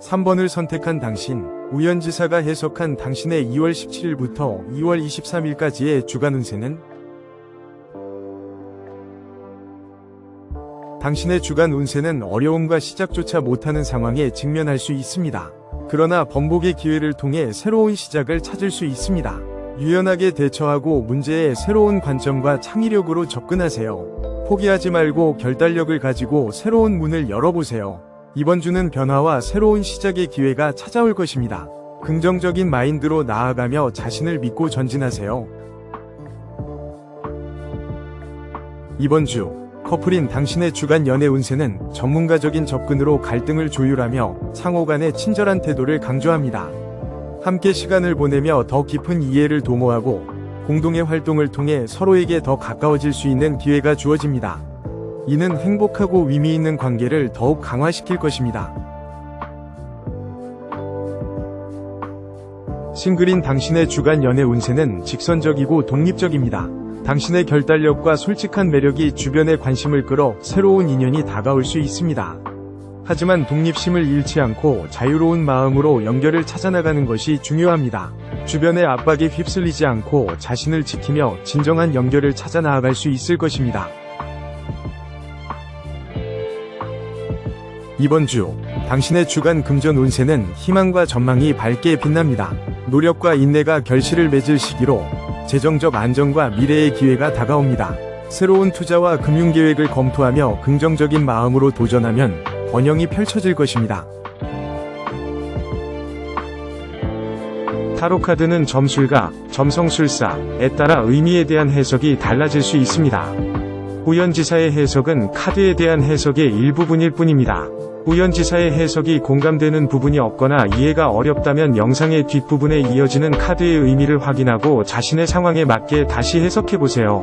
삼번을 선택한 당신, 우연지사가 해석한 당신의 2월 17일부터 2월 23일까지의 주간 운세는 당신의 주간 운세는 어려움과 시작조차 못하는 상황에 직면할 수 있습니다. 그러나 번복의 기회를 통해 새로운 시작을 찾을 수 있습니다. 유연하게 대처하고 문제에 새로운 관점과 창의력으로 접근하세요. 포기하지 말고 결단력을 가지고 새로운 문을 열어보세요. 이번 주는 변화와 새로운 시작의 기회가 찾아올 것입니다. 긍정적인 마인드로 나아가며 자신을 믿고 전진하세요. 이번 주 커플인 당신의 주간 연애 운세는 전문가적인 접근으로 갈등을 조율하며 상호 간의 친절한 태도를 강조합니다. 함께 시간을 보내며 더 깊은 이해를 도모하고 공동의 활동을 통해 서로에게 더 가까워질 수 있는 기회가 주어집니다. 이는 행복하고 의미 있는 관계를 더욱 강화시킬 것입니다. 싱글인 당신의 주간 연애 운세는 직선적이고 독립적입니다. 당신의 결단력과 솔직한 매력이 주변의 관심을 끌어 새로운 인연이 다가올 수 있습니다. 하지만 독립심을 잃지 않고 자유로운 마음으로 연결을 찾아나가는 것이 중요합니다. 주변의 압박에 휩쓸리지 않고 자신을 지키며 진정한 연결을 찾아 나아갈 수 있을 것입니다. 이번 주 당신의 주간 금전 운세는 희망과 전망이 밝게 빛납니다. 노력과 인내가 결실을 맺을 시기로 재정적 안정과 미래의 기회가 다가옵니다. 새로운 투자와 금융 계획을 검토하며 긍정적인 마음으로 도전하면 번영이 펼쳐질 것입니다. 타로 카드는 점술가, 점성술사에 따라 의미에 대한 해석이 달라질 수 있습니다. 우연지사의 해석은 카드에 대한 해석의 일부분일 뿐입니다. 우연지사의 해석이 공감되는 부분이 없거나 이해가 어렵다면 영상의 뒷부분에 이어지는 카드의 의미를 확인하고 자신의 상황에 맞게 다시 해석해보세요.